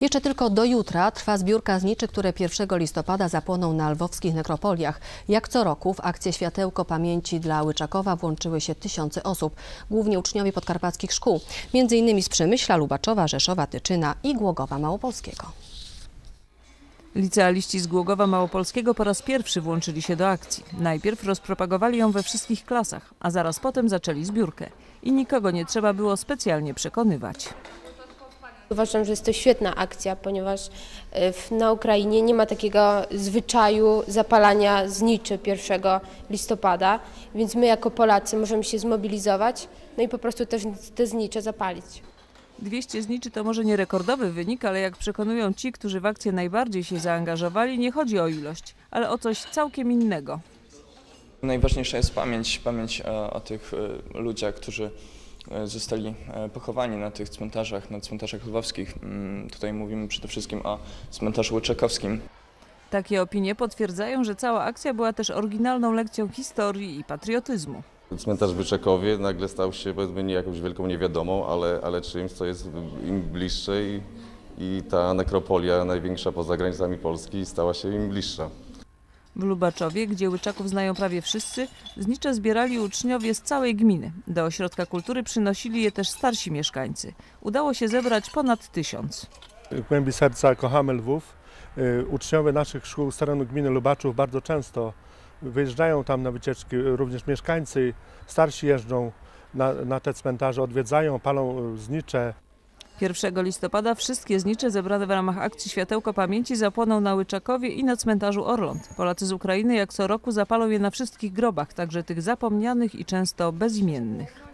Jeszcze tylko do jutra trwa zbiórka zniczy, które 1 listopada zapłoną na lwowskich nekropoliach. Jak co roku w akcję Światełko Pamięci dla Łyczakowa włączyły się tysiące osób, głównie uczniowie podkarpackich szkół, innymi z Przemyśla, Lubaczowa, Rzeszowa, Tyczyna i Głogowa Małopolskiego. Licealiści z Głogowa Małopolskiego po raz pierwszy włączyli się do akcji. Najpierw rozpropagowali ją we wszystkich klasach, a zaraz potem zaczęli zbiórkę. I nikogo nie trzeba było specjalnie przekonywać. Uważam, że jest to świetna akcja, ponieważ w, na Ukrainie nie ma takiego zwyczaju zapalania zniczy 1 listopada, więc my jako Polacy możemy się zmobilizować no i po prostu też te znicze zapalić. 200 zniczy to może nie rekordowy wynik, ale jak przekonują ci, którzy w akcję najbardziej się zaangażowali, nie chodzi o ilość, ale o coś całkiem innego. Najważniejsza jest pamięć, pamięć e, o tych e, ludziach, którzy zostali pochowani na tych cmentarzach, na cmentarzach lwowskich. Mm, Tutaj mówimy przede wszystkim o cmentarzu łyczakowskim. Takie opinie potwierdzają, że cała akcja była też oryginalną lekcją historii i patriotyzmu. Cmentarz w Wyczekowie nagle stał się powiedzmy nie jakąś wielką niewiadomą, ale, ale czymś, co jest im bliższe i, i ta nekropolia największa poza granicami Polski stała się im bliższa. W Lubaczowie, gdzie Łyczaków znają prawie wszyscy, znicze zbierali uczniowie z całej gminy. Do ośrodka kultury przynosili je też starsi mieszkańcy. Udało się zebrać ponad tysiąc. w głębi serca kochamy Lwów. Y, Uczniowie naszych szkół z terenu gminy Lubaczów bardzo często wyjeżdżają tam na wycieczki, również mieszkańcy starsi jeżdżą na, na te cmentarze, odwiedzają, palą y, znicze. 1 listopada wszystkie znicze zebrane w ramach akcji Światełko Pamięci zapłoną na Łyczakowie i na cmentarzu Orląt. Polacy z Ukrainy jak co roku zapalą je na wszystkich grobach, także tych zapomnianych i często bezimiennych.